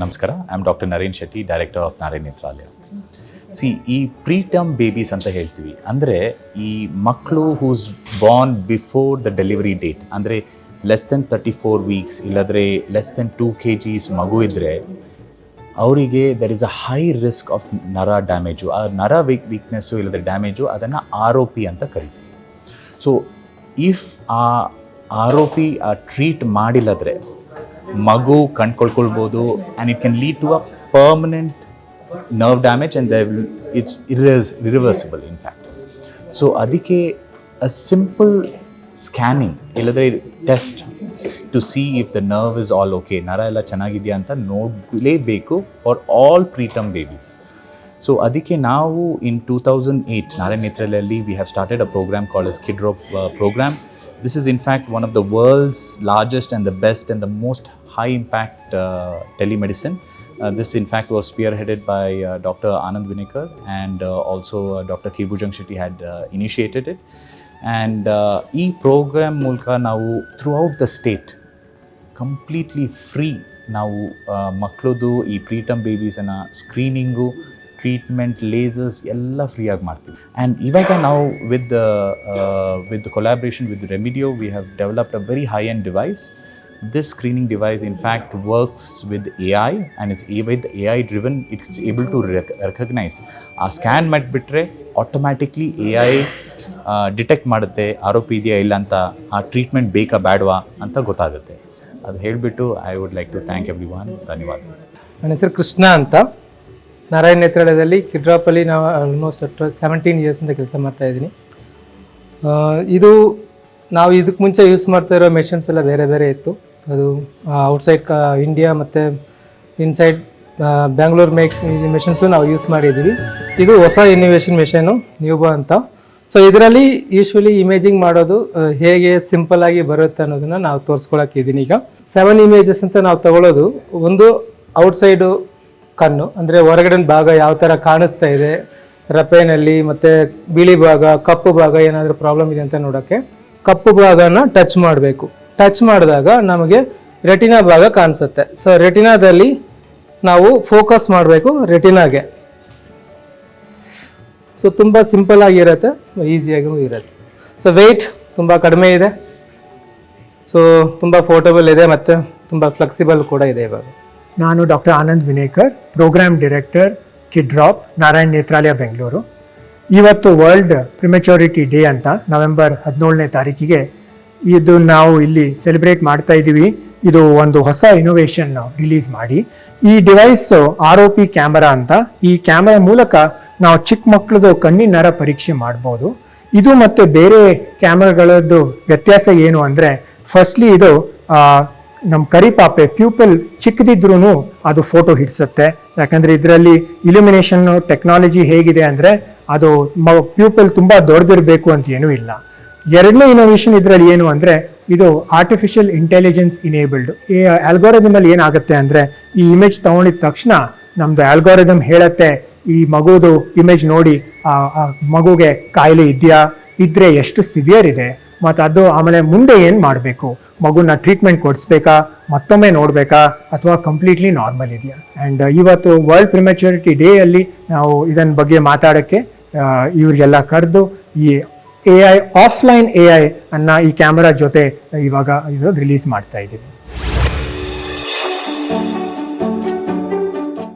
ನಮಸ್ಕಾರ I am doctor Naren Shetty director of Narayana Nethralaya. C ಈ preterm babies ಅಂತ ಹೇಳ್ತೀವಿ, ಅಂದರೆ ಈ ಮಕ್ಕಳು who's born before the delivery date ಅಂದರೆ less than thirty four weeks ಇಲ್ಲದ್ರೆ less than two K G's ಮಗು ಇದ್ದರೆ ಅವರಿಗೆ there is a high risk of ನರ ಡ್ಯಾಮೇಜು ಆ ನರ ವೀಕ್ ವೀಕ್ನೆಸ್ಸು ಇಲ್ಲದ್ರೆ ಡ್ಯಾಮೇಜು ಅದನ್ನು ಆರ್ ಒ ಪಿ ಅಂತ ಕರಿತೀವಿ. ಸೊ ಇಫ್ ಆ ಆರ್ ಆ ಟ್ರೀಟ್ ಮಾಡಿಲ್ಲದ್ರೆ ಮಗು ಕಂಡ್ಕೊಳ್ಕೊಳ್ಬೋದು and it can lead to a permanent nerve damage and it's irreversible in fact so ಅದಕ್ಕೆ ಅ ಸಿಂಪಲ್ ಸ್ಕ್ಯಾನಿಂಗ್ ಇಲ್ಲದ್ರೆ test to see if the nerve is all okay ನರ ಎಲ್ಲ ಚೆನ್ನಾಗಿದೆಯಾ ಅಂತ ನೋಡಲೇಬೇಕು for all preterm babies so ಅದಕ್ಕೆ ನಾವು in two thousand eight Narayana ನೇತ್ರಲಲ್ಲಿ we have started a program as KIDROP program This is in fact one of the world's largest and the best and the most high impact telemedicine. Uh, this, in fact, was spearheaded by uh, Dr. Anand Vinekar and uh, also uh, Dr. K. Bhujang Shetty had uh, initiated it. And uh, ಈ program ಮೂಲಕ ನಾವು throughout the state completely free ನಾವು ಮಕ್ಕಳದು ಈ preterm ಬೇಬೀಸನ್ನು screening treatment lasers ಎಲ್ಲ ಫ್ರೀಯಾಗಿ ಮಾಡ್ತೀವಿ. ಆ್ಯಂಡ್ ಇವಾಗ ನಾವು with with collaboration with Remidio we have developed a very high end device this screening device, in fact, works with AI it's a with AI driven, it's able to to recognise ಆ scan ಮಾಡಿಬಿಟ್ರೆ automatically A I detect ಮಾಡುತ್ತೆ, ಆರೋಪಿ ಇದೆಯಾ ಇಲ್ಲ ಅಂತ, ಆ treatment ಬೇಕಾ ಬೇಡವಾ ಅಂತ ಗೊತ್ತಾಗುತ್ತೆ. ಅದು ಹೇಳಿಬಿಟ್ಟು I would like to thank everyone ಧನ್ಯವಾದ. ನನ್ನ ಹೆಸರು ಕೃಷ್ಣ ಅಂತ. ನಾರಾಯಣ ನೇತ್ರಾಲಯದಲ್ಲಿ ಕಿಡ್ರಾಪಲ್ಲಿ ನಾವು ಆಲ್ಮೋಸ್ಟ್ ಸೆವೆಂಟೀನ್ ಇಯರ್ಸಿಂದ ಕೆಲಸ ಮಾಡ್ತಾ ಇದ್ದೀನಿ. ಇದು ನಾವು ಇದಕ್ಕೆ ಮುಂಚೆ ಯೂಸ್ ಮಾಡ್ತಾ ಇರೋ ಮೆಷಿನ್ಸ್ ಎಲ್ಲ ಬೇರೆ ಬೇರೆ ಇತ್ತು. ಅದು ಔಟ್ಸೈಡ್ ಇಂಡಿಯಾ ಮತ್ತು ಇನ್ಸೈಡ್ ಬ್ಯಾಂಗ್ಳೂರ್ ಮೇಕ್ ಮೆಷಿನ್ಸು ನಾವು ಯೂಸ್ ಮಾಡಿದ್ದೀವಿ ಇದು ಹೊಸ ಇನ್ನೋವೇಷನ್ ಮೆಷಿನು ನ್ಯೂಬಾ ಅಂತ. ಸೊ ಇದರಲ್ಲಿ ಯೂಶ್ವಲಿ ಇಮೇಜಿಂಗ್ ಮಾಡೋದು ಹೇಗೆ ಸಿಂಪಲ್ ಆಗಿ ಬರುತ್ತೆ ಅನ್ನೋದನ್ನ ನಾವು ತೋರಿಸ್ಕೊಳಕ್ಕಿದ್ದೀನಿ ಈಗ. ಸೆವೆನ್ ಇಮೇಜಸ್ ಅಂತ ನಾವು ತಗೊಳ್ಳೋದು ಒಂದು ಔಟ್ಸೈಡು ಕಣ್ಣು. ಅಂದರೆ ಹೊರಗಡೆ ಭಾಗ ಯಾವ ಥರ ಕಾಣಿಸ್ತಾ ಇದೆ? ರಪೆನಲ್ಲಿ ಮತ್ತು ಬಿಳಿ ಭಾಗ, ಕಪ್ಪು ಭಾಗ ಏನಾದರೂ ಪ್ರಾಬ್ಲಮ್ ಇದೆ ಅಂತ ನೋಡೋಕ್ಕೆ ಕಪ್ಪು ಭಾಗನ ಟಚ್ ಮಾಡಬೇಕು. ಟಚ್ ಮಾಡಿದಾಗ ನಮಗೆ ರೆಟಿನಾ ಭಾಗ ಕಾಣಿಸುತ್ತೆ. ಸೊ ರೆಟಿನಾದಲ್ಲಿ ನಾವು ಫೋಕಸ್ ಮಾಡಬೇಕು ರೆಟಿನಾಗೆ ಸೊ ತುಂಬ ಸಿಂಪಲ್ ಆಗಿರುತ್ತೆ ಈಸಿಯಾಗೂ ಇರುತ್ತೆ. ಸೊ ವೆಯ್ಟ್ ತುಂಬ ಕಡಿಮೆ ಇದೆ. ಸೊ ತುಂಬ ಫೋರ್ಟಬಲ್ ಇದೆ ಮತ್ತು ತುಂಬ ಫ್ಲೆಕ್ಸಿಬಲ್ ಕೂಡ ಇದೆ ಇವಾಗ. ನಾನು doctor Anand Vinekar program director KIDROP Narayan Nethralaya, Bengaluru. ಇವತ್ತು ವರ್ಲ್ಡ್ ಪ್ರಿಮೆಚೋರಿಟಿ ಡೇ ಅಂತ ನವೆಂಬರ್ ಹದಿನೇಳನೇ ತಾರೀಕಿಗೆ ಇದು ನಾವು ಇಲ್ಲಿ ಸೆಲೆಬ್ರೇಟ್ ಮಾಡ್ತಾ ಇದ್ದೀವಿ. ಇದು ಒಂದು ಹೊಸ ಇನೋವೇಷನ್ ರಿಲೀಸ್ ಮಾಡಿ. ಈ device R O P camera ಅಂತ ಈ ಕ್ಯಾಮರಾ ಮೂಲಕ ನಾವು ಚಿಕ್ಕ ಮಕ್ಕಳದು ಕಣ್ಣಿನರ ಪರೀಕ್ಷೆ ಮಾಡ್ಬೋದು. ಇದು ಮತ್ತು ಬೇರೆ ಕ್ಯಾಮರಾಗಳದ್ದು ವ್ಯತ್ಯಾಸ ಏನು ಅಂದರೆ ಫಸ್ಟ್ಲಿ ಇದು ನಮ್ಮ ಕರಿಪಾಪೆ ಪ್ಯೂಪಲ್ ಚಿಕ್ಕದಿದ್ರೂ ಅದು ಫೋಟೋ ಹಿಡಿಸುತ್ತೆ. ಯಾಕಂದ್ರೆ ಇದರಲ್ಲಿ ಇಲ್ಯುಮಿನೇಷನ್ ಟೆಕ್ನಾಲಜಿ ಹೇಗಿದೆ ಅಂದರೆ ಅದು ಪ್ಯೂಪಲ್ ತುಂಬ ದೊಡ್ಡದಿರಬೇಕು ಅಂತ ಏನೂ ಇಲ್ಲ. ಎರಡನೇ ಇನೋವೇಷನ್ ಇದರಲ್ಲಿ ಏನು ಅಂದರೆ ಇದು ಆರ್ಟಿಫಿಷಿಯಲ್ ಇಂಟೆಲಿಜೆನ್ಸ್ ಇನೇಬಲ್ಡ್ ಈ ಆಲ್ಗೋರಿದಮಲ್ಲಿ ಏನಾಗುತ್ತೆ ಅಂದರೆ ಈ ಇಮೇಜ್ ತಗೊಂಡಿದ ತಕ್ಷಣ ನಮ್ಮದು ಆಲ್ಗೋರಿದಮ್ ಹೇಳತ್ತೆ, ಈ ಮಗುದು ಇಮೇಜ್ ನೋಡಿ, ಆ ಮಗುಗೆ ಕಾಯಿಲೆ ಇದೆಯಾ? ಇದ್ರೆ ಎಷ್ಟು ಸಿವಿಯರ್ ಇದೆ. ಮತ್ತು ಅದು ಆಮೇಲೆ ಮುಂದೆ ಏನು ಮಾಡಬೇಕು? ಮಗುನ ಟ್ರೀಟ್ಮೆಂಟ್ ಕೊಡಿಸ್ಬೇಕಾ, ಮತ್ತೊಮ್ಮೆ ನೋಡಬೇಕಾ ಅಥವಾ ಕಂಪ್ಲೀಟ್ಲಿ ನಾರ್ಮಲ್ ಇದೆಯಾ? ಆ್ಯಂಡ್ ಇವತ್ತು ವರ್ಲ್ಡ್ ಪ್ರಿಮೆಚುರಿಟಿ ಡೇ ಅಲ್ಲಿ ನಾವು ಇದನ್ನ ಬಗ್ಗೆ ಮಾತಾಡೋಕ್ಕೆ ಇವ್ರಿಗೆಲ್ಲ ಕರೆದು ಈ A I offline A I ಅನ್ನ ಈ ಕ್ಯಾಮರಾ ಜೊತೆ ಇವಾಗ ಇದು ರಿಲೀಸ್ ಮಾಡ್ತಾ ಇದ್ದೀವಿ.